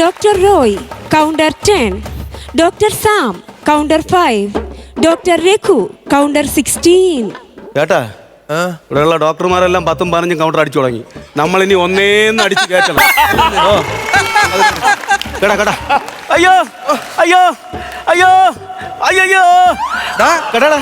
Dr. Roy counter 10. Doctor Sam counter 5. Doctor Raghu counter 16. കേട്ടാ ഇവിടെയുള്ള ഡോക്ടർമാരെല്ലാം പത്തും പതിനഞ്ചും കൗണ്ടർ അടിച്ചു തുടങ്ങി നമ്മൾ ഇനി ഒന്നേന്ന് അടിച്ച് ഓ കേടാ കേടാ അയ്യോ അയ്യോ അയ്യോ അയ്യോ ഡാ, കേട്ടാടാ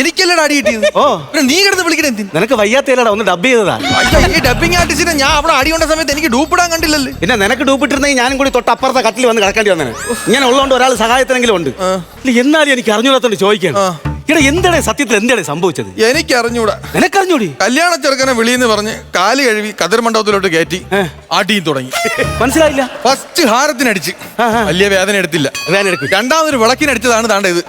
എനിക്കല്ലടാ അടി കിട്ടിയത്. ഓ. പിന്നെ നീ കിടന്ന് വിളിക്കണേ എന്തിന്? നിനക്ക് വയ്യാത്തേലടാ ഒന്ന് ഡബ് ചെയ്തതാ. അയ്യോ, ഈ ഡബിങ് ആർട്ടിസ്റ്റിനെ ഞാൻ അവിടെ അടി കൊണ്ട സമയത്ത് എനിക്ക് ഡൂപ്പിടാൻ കണ്ടില്ലല്ലേ? പിന്നെ നിനക്ക് ഡൂപ്പിട്ടിരുന്നെങ്കിൽ ഞാനും കൂടി തൊട്ട് അപ്പുറത്തെ കട്ടിൽ വന്ന് കിടക്കേണ്ടി വന്നേ ഇങ്ങനെ ഉള്ളതുകൊണ്ട് ഒരാൾ സഹായത്തിനെങ്കിലും ഉണ്ട്. ഇല്ല, എന്നാലും എനിക്ക് അറിഞ്ഞൂടാത്തോണ്ട് ചോദിക്കണം. ആ. ഇവിടെ എന്താണ് സത്യത്തിൽ എന്താണ് സംഭവിച്ചത്? എനിക്കറിഞ്ഞൂടാ. നിനക്കറിഞ്ഞൂടി? കല്യാണ ചെറുക്കനെ വിളിയെന്ന് പറഞ്ഞ് കാൽ കഴുകി കതിർ മണ്ഡപത്തിലോട്ട് കയറ്റി ആട്ടിയും അടിയും തുടങ്ങി. മനസ്സിലായില്ല? ഫസ്റ്റ് ഹാരത്തിനടിച്ച്. വലിയ വേദന എടുത്തില്ല. വേദന എടുക്കും. രണ്ടാമതൊരു വിളക്കിനടിച്ചതാണ് താണ്ട ഇത്.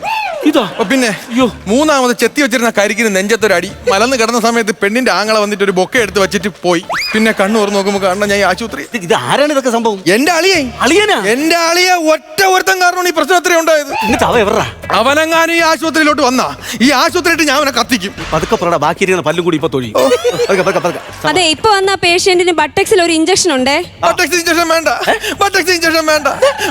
ഇതോ? പിന്നെ അയ്യോ. മൂന്നാമത് ചെത്തി വെച്ചിരുന്ന കരിക്കിന് നെഞ്ചത്തൊരടി അടി. മലന്ന് കിടന്ന സമയത്ത് പെണ്ണിന്റെ ആങ്ങളെ വന്നിട്ട് ഒരു ബൊക്കെ എടുത്ത് വെച്ചിട്ട് പോയി. പിന്നെ കണ്ണു തുറന്ന് നോക്കുമ്പോ കാണണം ഞാൻ ആശുപത്രി. ഇത് ഇത് ആരാണ് ഇതൊക്കെ സംഭവം? എന്റെ അളിയെ അളിയനാ? എന്റെ അളിയെ ഒറ്റ ഒരുത്തം കാരണം ഈ പ്രശ്നം അത്രയും ഉണ്ടായത്. എന്നിട്ട് അവ എവറാ അവനെങ്ങാനും ഈ ആശുപത്രിയിലോട്ട് വന്നാ. ഈ ആശുപത്രിയിട്ട് ഞാൻ അവനെ കത്തിക്കും. പതുക്കെ പറടാ ബാക്കി ഇരിക്കുന്ന പല്ലും കൂടി ഇപ്പൊ തൊഴി പതുക്കെ, പതുക്കെ, പതുക്കെ. അതെ ഇപ്പൊ വന്ന പേഷ്യന്റിന് ബട്ടക്സിൽ ഒരു ഇഞ്ചക്ഷൻ ഉണ്ടേ? ബട്ടക്സ് ഇഞ്ചക്ഷൻ വേണ്ട. ബട്ടക്സ് ഇഞ്ചക്ഷൻ വേണ്ട.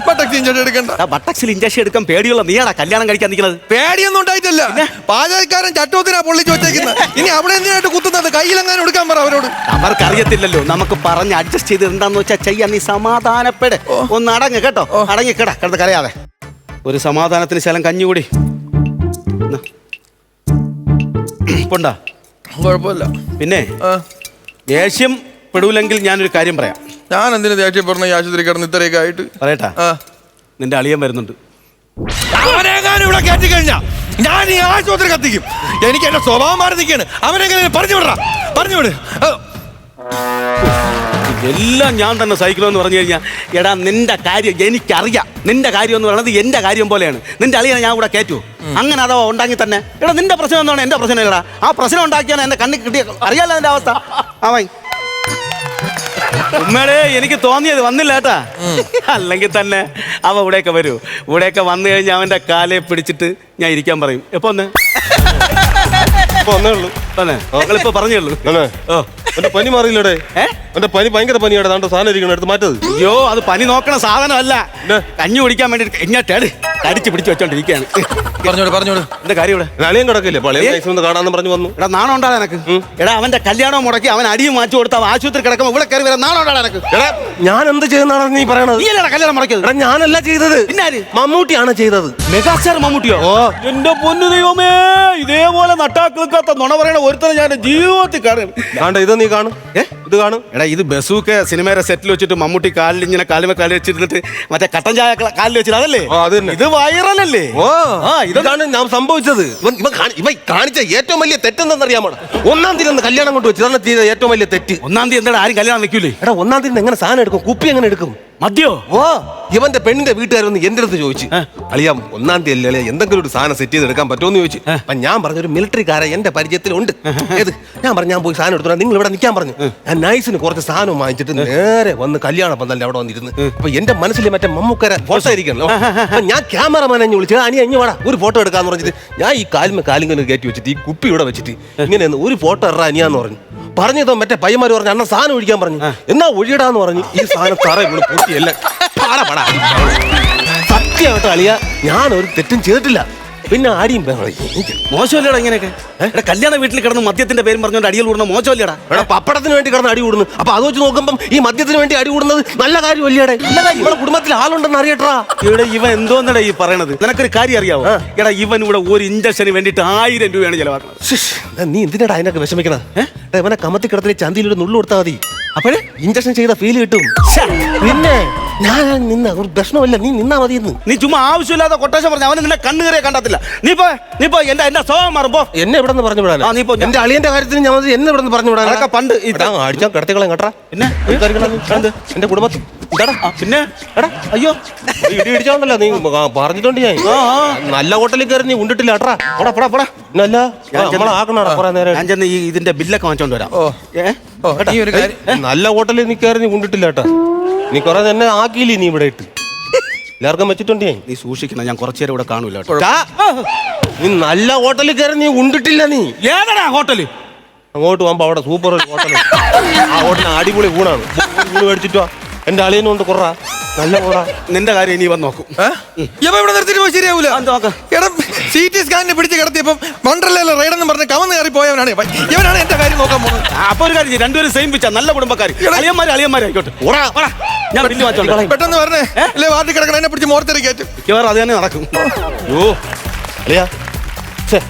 ബട്ടക്സ് ഇഞ്ചക്ഷൻ എടുക്കണ്ട. ആ ബട്ടക്സിൽ ഇഞ്ചക്ഷൻ എടുക്കാൻ പേടിയുള്ള നീയാടാ കല്യാണം കഴിക്കാൻ നിൽക്കുന്നത്? പേടിയൊന്നും ഉണ്ടായിട്ടില്ല. പാചകക്കാരൻ ചട്ടോത്തിനാ പൊള്ളിച്ച് വെച്ചേക്കുന്നത്. ഇനി അവിടെ എന്തിനായിട്ട് കുത്തുന്നത്? കയ്യിലെങ്ങാനും എടുക്കാൻ പറ അവരോട്. അവർക്കറിയത്തില്ലല്ലോ നമുക്ക് പറഞ്ഞ് അഡ്ജസ്റ്റ് ചെയ്ത് എന്താന്ന് വെച്ചാൽ ചെയ്യാൻ നീ സമാധാനപ്പെട്. ഒന്ന് അടങ്ങ് കേട്ടോ? അടങ്ങി കേടാ കിടന്ന് കരയാതെ. ഒരു സമാധാനത്തിന് ശലം കഞ്ഞുകൂടി. എന്നാ. ഇപ്പുണ്ടാ കുഴപ്പമില്ല. പിന്നെ ദേഷ്യം പെടൂലെങ്കിൽ ഞാനൊരു കാര്യം പറയാം. ഞാൻ എന്തിനു ദേഷ്യം പറഞ്ഞ ആശുപത്രി കിടന്ന് ഇത്രയൊക്കെ ആയിട്ട്. പറയട്ടാ. ആ. നിന്റെ അളിയൻ വരുന്നുണ്ട്. അവനെങ്ങാനും ഇവിടെ കയറ്റി കഴിഞ്ഞാ ഞാൻ ഈ ആശുപത്രി കത്തിക്കും. എനിക്ക് എന്റെ സ്വഭാവം മാറി നിൽക്കുകയാണ്. അവനെങ്ങനെ പറഞ്ഞു വിടറ പറഞ്ഞു വിട് ആ, എല്ലാം ഞാൻ തന്നെ സഹിക്കണമെന്ന് പറഞ്ഞു കഴിഞ്ഞാൽ എടാ നിന്റെ കാര്യം എനിക്കറിയാം. നിന്റെ കാര്യം എന്ന് പറയുന്നത് എന്റെ കാര്യം പോലെയാണ്. നിന്റെ അളിയാണ് ഞാൻ കൂടെ കയറ്റു അങ്ങനെ അഥവാ ഉണ്ടാക്കി തന്നെ. എടാ നിന്റെ പ്രശ്നം എന്താണ്? എന്റെ പ്രശ്നം എടാ ആ പ്രശ്നം ഉണ്ടാക്കിയാണ് എന്റെ കണ്ണിൽ കിട്ടിയ അറിയാലോ എന്റെ അവസ്ഥ? അവൻ ഉമ്മയുടെ എനിക്ക് തോന്നിയത് വന്നില്ല കേട്ടാ. അല്ലെങ്കിൽ തന്നെ അവ ഇവിടെയൊക്കെ വരൂ. ഇവിടെയൊക്കെ വന്നു കഴിഞ്ഞാൽ അവന്റെ കാലെ പിടിച്ചിട്ട് ഞാൻ ഇരിക്കാൻ പറയും. എപ്പോ ഒന്ന് ഇപ്പൊ വന്നേ ഉള്ളൂ. തന്നെ നിങ്ങളിപ്പോ പറഞ്ഞേ ഉള്ളൂ? ഓ. എന്റെ പനി മാറിയില്ലേ എന്റെ പനി ഭയങ്കര പനിയാണ് താണ്ട സാധനം ഇരിക്കണം എടുത്ത് മാറ്റത് അയ്യോ അത് പനി നോക്കണ സാധനമല്ല? കഞ്ഞി കുടിക്കാൻ വേണ്ടി എങ്ങോട്ടാണ് കടിച്ച് പിടിച്ചു വെച്ചോണ്ടിരിക്കുകയാണ്. പറഞ്ഞോട് പറഞ്ഞോട് എന്റെ കാര്യം ഇവിടെ? നളിയും കിടക്കില്ലേ? ഒന്ന് കാണാന്ന് പറഞ്ഞു വന്നു. എടാ നാണം ഉണ്ടാ എനക്ക് എടാ അവന്റെ കല്യാണം മുടക്കി അവൻ അടിയും മാറ്റി കൊടുത്ത ആശുപത്രി കിടക്കുമ്പോൾ ഇവിടെ കയറി വരാൻ നാണം ഉണ്ടാ എനക്ക് എടാ ഞാൻ എന്ത് ചെയ്യുന്നതാണ് നീ പറയണത്? നീ അല്ലടാ കല്യാണം മുടക്കിയത്. എടാ ഞാനല്ല ചെയ്തത്. പിന്നാര്? മമ്മൂട്ടിയാണ് ചെയ്തത്. മെഗാസ്റ്റാർ മമ്മൂട്ടിയോ? ഓ. എന്റെ പൊന്നു ദൈവമേ ഇതേപോലെ നട്ടാക്കിൾക്കാത്ത നുണ പറയണ ഒരുത്തനെ ഞാൻ ജീവിതത്തിൽ കാണും കാണ്ട ഇത് നീ കാണും. ഏ? ഇത് കാണും? എടാ ഇത് ബസൂക്ക് സിനിമയുടെ സെറ്റിൽ വെച്ചിട്ട് മമ്മൂട്ടി കാലിൽ ഇങ്ങനെ കാലിമ കാലിൽ വെച്ചിരുന്നിട്ട് മറ്റേ കട്ടൻ ചായ കാലിൽ വെച്ചിട്ട് അതല്ലേ? ഓ, അത് തന്നെ. ഇത് വൈറലല്ലേ? ഓ ആ ഇതാണ് ഞാൻ സംഭവിച്ചത്. ഇവൻ ഇവൻ കാണി- ഇവൻ കാണിച്ച ഏറ്റവും വലിയ തെറ്റെന്തെന്നറിയാമോ? ഒന്നാം തീയതി കല്യാണം കൊണ്ട് വെച്ചു. ഇതാണ് ചെയ്ത ഏറ്റവും വലിയ തെറ്റ്. ഒന്നാം തീയതി എന്താ ആരും കല്യാണം വെക്കൂലേ? എടാ ഒന്നാം തീയതി എങ്ങനെ സാധനം എടുക്കും? കുപ്പി എങ്ങനെ എടുക്കും? മദ്യോ? ഓ ഇവന്റെ പെണ്ണിന്റെ വീട്ടുകാരൊന്ന് എന്റെ അടുത്ത് ചോദിച്ചു. അളിയാ ഒന്നാം തീയതി അല്ലേ എന്തെങ്കിലും ഒരു സാധനം സെറ്റ് ചെയ്ത് എടുക്കാൻ പറ്റുമെന്ന് ചോദിച്ചു. അപ്പൊ ഞാൻ പറഞ്ഞ ഒരു മിലിറ്ററിക്കാരെ എന്റെ പരിചയത്തിലുണ്ട്. ഏത്? ഞാൻ പറഞ്ഞു ഞാൻ പോയി സാധനം എടുത്തു നിങ്ങൾ ഇവിടെ നിൽക്കാൻ പറഞ്ഞു. ഞാൻ നൈസിന് കുറച്ച് സാധനം വാങ്ങിച്ചിട്ട് നേരെ വന്ന് കല്യാണ പന്തലിന്റെ അവിടെ വന്നിരുന്നു. അപ്പൊ എന്റെ മനസ്സിൽ മറ്റേ മമ്മൂക്കര ഫോട്ടോ ഇരിക്കണല്ലോ അപ്പൊ ഞാൻ ക്യാമറമാനെ വിളിച്ചു അനി അഞ്ഞു വാടാ ഒരു ഫോട്ടോ എടുക്കാന്ന് പറഞ്ഞിട്ട് ഞാൻ ഈ കാലിമ കാലിങ്ങനെ കയറ്റി വെച്ചിട്ട് ഈ കുപ്പി ഇവിടെ വെച്ചിട്ട് ഇങ്ങനെ ഒരു ഫോട്ടോ ഇറ അനിയാന്ന് പറഞ്ഞു. പറഞ്ഞതോ മറ്റേ പയ്യന്മാര് പറഞ്ഞു അണ്ണ സാധനം ഒഴിക്കാൻ പറഞ്ഞു. എന്നാ ഒഴിയടാന്ന് പറഞ്ഞു. ഈ സാധനം തറ ഇവിടെ പാടാ സത്യമായിട്ട് അളിയ ഞാൻ ഒരു തെറ്റും ചെയ്തിട്ടില്ല. പിന്നെ ആടിയും മോശമല്ലേടാ ഇങ്ങനെയൊക്കെ? എടാ കല്യാണ വീട്ടിൽ കിടന്ന് മദ്യത്തിന്റെ പേരും പറഞ്ഞുകൊണ്ട് അടിയിൽ കൂടുന്ന മോശമല്ലേടാ? ഇവിടെ പപ്പടത്തിന് വേണ്ടി കിടന്ന് അടി കൂടുന്നു. അപ്പൊ അത് വെച്ച് നോക്കുമ്പോ ഈ മദ്യത്തിന് വേണ്ടി അടി കൂടുന്നത് നല്ല കാര്യമല്ലേടെ? ഇവിടെ കുടുംബത്തിൽ ആളുണ്ടെന്ന് അറിയട്ടാ ഇവിടെ ഇവൻ എന്തോന്നടാ ഈ പറയണത്? നിനക്കൊരു കാര്യം അറിയാവോ? എടാ ഇവൻ ഇവിടെ ഒരു ഇഞ്ചക്ഷന് വേണ്ടിട്ട് ആയിരം രൂപയാണ് ചെലവാക്കുന്നത്. നീ എന്തിനാടാ അതിനൊക്കെ വിഷമിക്കണ ഇവനെ കമത്തി കിടത്തിലെ ചന്തിയിൽ ഒരു നുള്ളു കൊടുത്താൽ മതി. അപ്പോഴേ? ഇഞ്ചക്ഷൻ ചെയ്ത ഫീൽ കിട്ടും. പിന്നെ ഞാൻ നിന്ന ഒരു പ്രശ്നമല്ല നീ നിന്നാ മതി നീ ചുമ്മാ ആവശ്യമില്ലാതെ കൊട്ടേഷൻ പറഞ്ഞു അവന് നിന്നെ കണ്ണുകറിയെ കണ്ടത്തില്ല. നീ പോ നീ പോ എന്റെ എന്റെ സ്വഭാവം മാറുമ്പോ എന്നെ ഇവിടെ പറഞ്ഞു വിടാൻ നീ പോ. എന്റെ അളിയന്റെ കാര്യത്തിന് ഞാൻ എന്നെ ഇവിടെ പറഞ്ഞു വിടാൻ അതൊക്കെ പണ്ട് അടിച്ചാൽ കിടത്തിക്കളെ കേട്ടാ. പിന്നെ? എന്റെ കുടുംബത്തിൽ പിന്നെ? എടാ. അയ്യോ. ഇടിച്ചാണല്ലോ നീ പറഞ്ഞിട്ടുണ്ട് ഞാൻ. നല്ല ഹോട്ടലിൽ കയറി നീ ഉണ്ടിട്ടില്ല അട്രാ പടാ പടാ പോടാ. ആക്കണടാ കുറെ നേരം. ഞാൻ ചെന്ന് ഈ ഇതിന്റെ ബില്ലൊക്കെ വാങ്ങിച്ചോണ്ട് വരാം. ഓ. ഏ നീ ഒരു കാര്യം നല്ല ഹോട്ടലിൽ നീ കയറി നീ കൊണ്ടിട്ടില്ല കേട്ടാ. നീ കുറെ തന്നെ ആക്കിയില്ലേ നീ ഇവിടെ ഇട്ട്? എല്ലാവർക്കും വെച്ചിട്ടുണ്ട്? ഞാൻ നീ സൂക്ഷിക്കണം ഞാൻ കുറച്ചു നേരം ഇവിടെ കാണൂല കേട്ടോ. ടാ, നീ നല്ല ഹോട്ടലിൽ കയറി നീ ഉണ്ടിട്ടില്ല നീ. ഏതാ ഹോട്ടൽ? അങ്ങോട്ട് പോകുമ്പോ അവിടെ സൂപ്പർ ഹോട്ടൽ ആ ഹോട്ടലിന് അടിപൊളി ഊണാണ്. ഊണ് മേടിച്ചിട്ടോ എന്റെ അളിയനും കൊണ്ട് കുറ. നല്ല കൂടാ നിന്റെ കാര്യം ഇനി വന്ന് നോക്കും. ഏ? ഇവിടെ നിർത്തിട്ട് പോയി ശരിയാവൂല. സി ടി സ്കാനിന് പിടിച്ച് കിടത്തിയപ്പം വണ്ടർലയിലെ എന്ന് പറഞ്ഞ് കവന്ന് കയറി പോയവനാണ്. ഇവൻ. ഇവനാണ് എന്റെ കാര്യം നോക്കാൻ പോകുന്നത്. അപ്പൊ ഒരു കാര്യം ചെയ്യ്, രണ്ടുപേരും സെയിം പിച്ച നല്ല കുടുംബക്കാർ അളിയന്മാര് അളിയന്മാരായിക്കോട്ടെ ഓടാ ഓടാ. ഞാൻ ബില്ല് പെട്ടെന്ന് പറഞ്ഞേ അല്ലേ വാർഡിൽ കിടക്കണം. എന്നെ പിടിച്ച് മോർത്തറി കയറ്റും. മിക്കവാറും അത് തന്നെ നടക്കും. ഓ അളിയാ. ഛെ,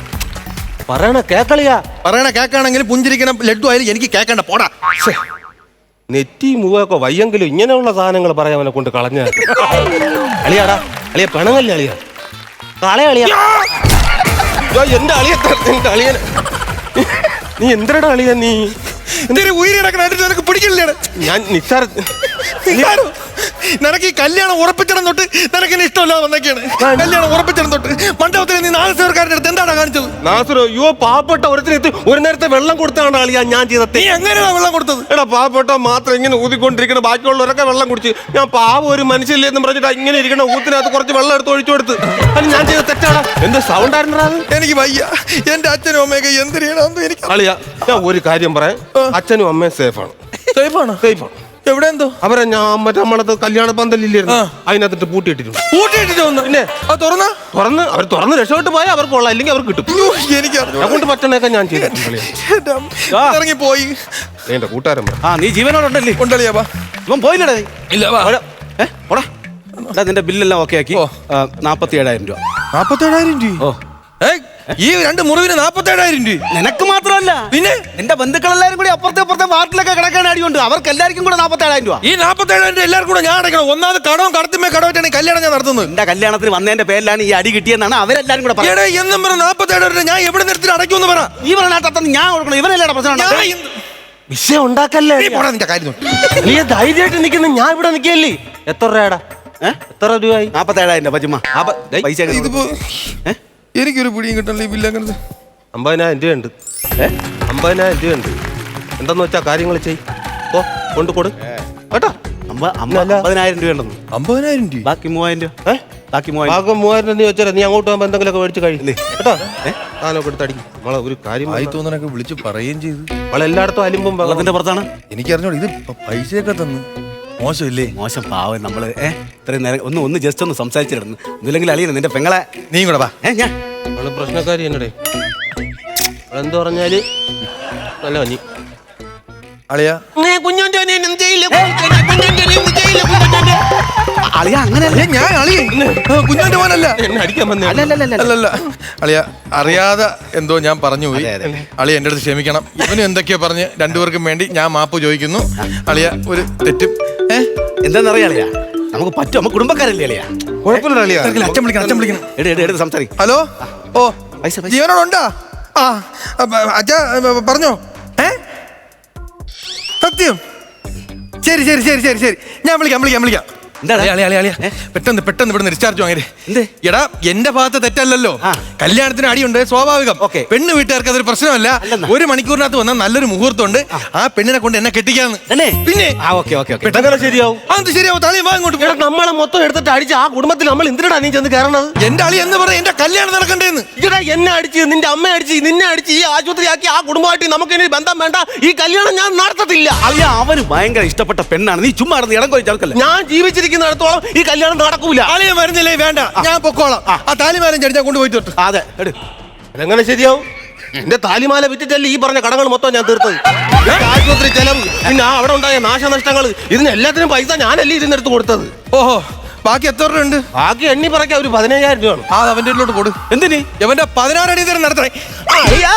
പറയണ കേക്കളിയാ. പറയണ കേക്കാണെങ്കിൽ പുഞ്ചിരിക്കണ ലഡ്ഡു ആയാലും എനിക്ക് കേക്കണ്ട. പോടാ. ഛെ, നെറ്റി മൂവൊക്കെ വയ്യെങ്കിലും ഇങ്ങനെയുള്ള സാധനങ്ങൾ പറയാൻ അവനെ കൊണ്ട് കളഞ്ഞ. അളിയാടാ അളിയ പെണങ്ങല്ലേ അളിയ? കളയ അളിയ. എന്റെ അളിയ എന്റെ അളിയൻ. നീ എന്തരടാ അളിയ നീ? എന്തൊരു ഉയരി കിടക്കണ നിനക്ക് പിടിക്കില്ലേ ഞാൻ നിസ്സാര? നിനക്ക് ഈ കല്യാണം ഉറപ്പിച്ചണം തൊട്ട് നിനക്ക് എന്നെ ഇഷ്ടമല്ലാതെ വന്നൊക്കെയാണ് കല്യാണം ഉറപ്പിച്ചണം തൊട്ട്. മണ്ഡപത്തിൽ നീ നാല് സേവർക്കാരുടെ അടുത്ത് എന്താണ് കാണിച്ചത്? നാസുരോ യോ പാവപ്പെട്ട ഒരുത്തിനെത്തി ഒരു നേരത്തെ വെള്ളം കൊടുത്താണ് അളിയ ഞാൻ ചെയ്തത്. നീ എങ്ങനെയാണ് വെള്ളം കൊടുത്തത്? എടാ പാവപ്പെട്ട മാത്രം ഇങ്ങനെ ഊതിക്കൊണ്ടിരിക്കണ ബാക്കിയുള്ളവരൊക്കെ വെള്ളം കുടിച്ച് ഞാൻ പാവ ഒരു മനുഷ്യല്ലെന്ന് പറഞ്ഞിട്ട് ഇങ്ങനെ ഇരിക്കണ ഊത്തിനകത്ത് കുറച്ച് വെള്ളം എടുത്ത് ഒഴിച്ചു കൊടുത്ത്. അത് ഞാൻ ചെയ്ത തെറ്റാണ്. എന്ത് സൗണ്ട് ആയിരുന്നടാ അത്? എനിക്ക് വയ്യ. എന്റെ അച്ഛനും അമ്മയൊക്കെ എന്ത് ചെയ്യണമെന്ന് എനിക്ക് അളിയ ഞാൻ ഒരു കാര്യം പറയാം. അച്ഛനും അമ്മയും സേഫാണ് സേഫാണ് സേഫാണ് എവിടെ എന്തോ? അവരെ ഞാൻ മറ്റേ നമ്മളത് കല്യാണ പന്തലില്ലായിരുന്നു. അതിനകത്തിട്ട് പൂട്ടിയിട്ടിട്ടുണ്ട് പൂട്ടിയിട്ടിട്ട് വന്നു. പിന്നെ? അത് തുറന്ന? തുറന്ന് അവർ തുറന്ന് രക്ഷപ്പെട്ട് പോയാൽ അവർക്ക് കൊള്ളാം ഇല്ലെങ്കിൽ അവർക്ക് കിട്ടും. എനിക്ക് ഞാൻ കൊണ്ട് പറ്റണൊക്കെ ഞാൻ ചെയ്തിറങ്ങി ഇറങ്ങി പോയി എന്റെ കൂട്ടുകാരൻ ആ നീ ജീവനോടുണ്ടല്ലേ? ഉണ്ടല്ലേ വാ ഇവൻ പോയില്ലടേ. ഇല്ല വാ. ഓടാ. ഏ, നിന്റെ ബില്ലെല്ലാം ഓക്കെ ആക്കി. നാപ്പത്തി ഏഴായിരം രൂപ. നാപ്പത്തി ഏഴായിരം രൂപ? ഓ ഏയ്, ഈ രണ്ട് മുറിവിന് നാപ്പത്തേഴായിരം രൂപ. നിനക്ക് മാത്രമല്ല. പിന്നെ? നിന്റെ ബന്ധുക്കളെല്ലാരും കൂടി അപ്പുറത്തെ അപ്പുറത്തെ വാർഡിലൊക്കെ കിടക്കാൻ അടിയുണ്ട്. അവർക്ക് എല്ലാവർക്കും കൂടെ നാപ്പത്തേഴായിരം രൂപ. ഈ നാപ്പത്തേഴായിരം രൂപ എല്ലാവർക്കും കൂടെ ഞാൻ അടയ്ക്കണം. ഒന്നാമത് കടവും കടത്തിമേ കടവറ്റാണ് കല്യാണം ഞാൻ നടത്തുന്നത്. എന്റെ കല്യാണത്തിന് വന്നതിന്റെ പേരിലാണ് ഈ അടി കിട്ടിയെന്നാണ് അവരെല്ലാരും കൂടെ പറയുന്നത്. എന്നും പറഞ്ഞ നാപ്പത്തേഴായിരം ഞാൻ എവിടെ നിർത്തി അടയ്ക്കുമെന്ന് പറ. ഈ പറഞ്ഞാൽ ഞാൻ കൊടുക്കണം. ഇവരല്ലേ പ്രശ്നം വിഷയം ഉണ്ടാക്കല്ലേ നീ ധൈര്യമായിട്ട് നിൽക്കുന്ന. ഞാൻ ഇവിടെ നിൽക്കല്ലേ എത്ര രൂപയുടെ? എത്ര രൂപ നാപ്പത്തേഴായിരം അപ്പൊ, പൈസ? എനിക്കൊരു പിടിയും കിട്ടണില്ല ഈ ബില്ല് അങ്ങനത്തെ. അമ്പതിനായിരം രൂപയുണ്ട് ഏ? അമ്പതിനായിരം രൂപയുണ്ട് എന്തെന്ന് വെച്ചാ കാര്യങ്ങൾ ചെയ്. ഓ കൊണ്ട് കൊടു. കേട്ടോ? അമ്പ- അമ്പ- അല്ല. അമ്പതിനായിരം രൂപയുണ്ടെന്ന് അമ്പതിനായിരം രൂപ? ബാക്കി മൂവായിരം രൂപ. ഏ? ബാക്കി മൂവായിരം ഭാഗം മൂവായിരം രൂപ നീ വെച്ചാൽ നീ അങ്ങോട്ട് പോകുമ്പോൾ എന്തെങ്കിലുമൊക്കെ മേടിച്ച് കഴിയില്ലേ കേട്ടോ? താനൊക്കെ എടുത്ത് അടിക്കും. നമ്മളെ ഒരു കാര്യം ആയി തോന്നനൊക്കെ വിളിച്ച് പറയുകയും ചെയ്തു. നമ്മളെല്ലായിടത്തും അലിമ്പും ബഹളവും. വെള്ളത്തിന്റെ പുറത്താണ്? എനിക്കറിഞ്ഞോളൂ ഇത് പ- പൈസയൊക്കെ തന്നു. മോശമില്ലേ? മോശം പാവം നമ്മൾ ഏ? ഇത്രയും നേരം ഒന്ന് ഒന്ന് ജസ്റ്റ് ഒന്ന് സംസാരിച്ചിരുന്നു. ഒന്നുമില്ലെങ്കിൽ അളിയനെ നിന്റെ പെങ്ങളെ. നീ കൂടെ വാ. ഏ ഞാൻ. അവൾ പ്രശ്നക്കാരി എന്നടേ. എന്ത് പറഞ്ഞാൽ നല്ല മഞ്ഞി അളിയ. അളിയ അങ്ങനെയല്ല ഞാൻ അളിയ കുഞ്ഞാന്റെ മോനല്ല. എന്നെ അടിക്കാൻ വന്നേ. അല്ലല്ല. അളിയ അറിയാതെ എന്തോ ഞാൻ പറഞ്ഞു പോയി. അളിയ എന്റെ അടുത്ത് ക്ഷമിക്കണം. ഇവനും എന്തൊക്കെയോ പറഞ്ഞ് രണ്ടുപേർക്കും വേണ്ടി ഞാൻ മാപ്പ് ചോദിക്കുന്നു. അളിയ ഒരു തെറ്റും ഏ എന്താണെന്നറിയാ അളിയ. നമുക്ക് പറ്റും. നമുക്ക് കുടുംബക്കാരല്ലേ അളിയ. കുഴപ്പമില്ല അളിയാ. അച്ഛൻ വിളിക്കണം അച്ഛൻ വിളിക്കണം. എടു എടു എടുത്ത് സംസാരിക്കും. ഹലോ? ഓ പൈസ, പൈസ. ജീവനോടുണ്ടാ? ആ അച്ഛ പറഞ്ഞോ. ഏ? സത്യം? ശരി ശരി ശരി ശരി ശരി. ഞാൻ വിളിക്കാം വിളിക്കാം വിളിക്കാം. പെട്ടെന്ന് പെട്ടെന്ന് ഇവിടെ ഡിസ്ചാർജ്? എടാ എന്റെ ഭാഗത്ത് തെറ്റല്ലല്ലോ. കല്യാണത്തിന് അടിയുണ്ട് സ്വാഭാവികം. ഓക്കേ. പെണ്ണ് വീട്ടുകാർക്ക് അതൊരു പ്രശ്നമല്ല. ഒരു മണിക്കൂറിനകത്ത് വന്നാൽ നല്ലൊരു മുഹൂർത്തമുണ്ട്. ആ. പെണ്ണിനെ കൊണ്ട് എന്നെ കെട്ടിക്കാന്ന്. പിന്നെ? ശരിയാവും. അത് ശരിയാവും? നമ്മളെ മൊത്തം എടുത്തിട്ട് അടിച്ച് ആ കുടുംബത്തിൽ നമ്മൾ എന്തിനാ നീ ചെന്ന് കയറണത്? എന്റെ അളി എന്ന് പറയാ എന്റെ കല്യാണം നടക്കണ്ടേന്ന്. ഇടാ എന്നെ അടിച്ച് നിന്റെ അമ്മ അടിച്ച് നിന്നെ അടിച്ച് ഈ ആശുപത്രിയാക്കി ആ കുടുംബമായിട്ട് നമുക്ക് ഇനി ബന്ധം വേണ്ട. ഈ കല്യാണം ഞാൻ നടത്തത്തില്ല. അല്ല അവന് ഭയങ്കര ഇഷ്ടപ്പെട്ട പെണ്ണാണ്. നീ ചുമ്മാ ഇടം കൊല്ലി ഞാൻ ഞാൻ ജീവിച്ചിരിക്കുന്നിടത്തോളം ഈ കല്യാണം നടക്കൂല. ആളിയെ വരുന്നില്ലേ? വേണ്ട. ഞാൻ പൊക്കോളാം. ആ. താലിമാലം ചടിച്ചാൽ കൊണ്ടുപോയിട്ട് തൊട്ട് അതെ. എടു. അതെങ്ങനെ ശരിയാവും? എന്റെ താലിമാല വിറ്റിട്ടല്ലേ ഈ പറഞ്ഞ കടങ്ങൾ മൊത്തം ഞാൻ തീർത്തത്? ആശുപത്രി ചെലവ്. പിന്നെ ആ അവിടെ ഉണ്ടായ നാശനഷ്ടങ്ങൾ ഇതിന് എല്ലാത്തിനും പൈസ ഞാനല്ലേ ഇതിനെടുത്ത് കൊടുത്തത്? ഓഹോ. ബാക്കി എത്ര രൂപ ഉണ്ട്? ബാക്കി എണ്ണി പറയ്ക്ക ഒരു പതിനയ്യായിരം രൂപ ആ അവന്റെ ഉള്ളിലോട്ട് കൊടു. എന്തിനീ? എവന്റെ പതിനാറ് അടി തരം നടത്തണേ. അയ്യാ.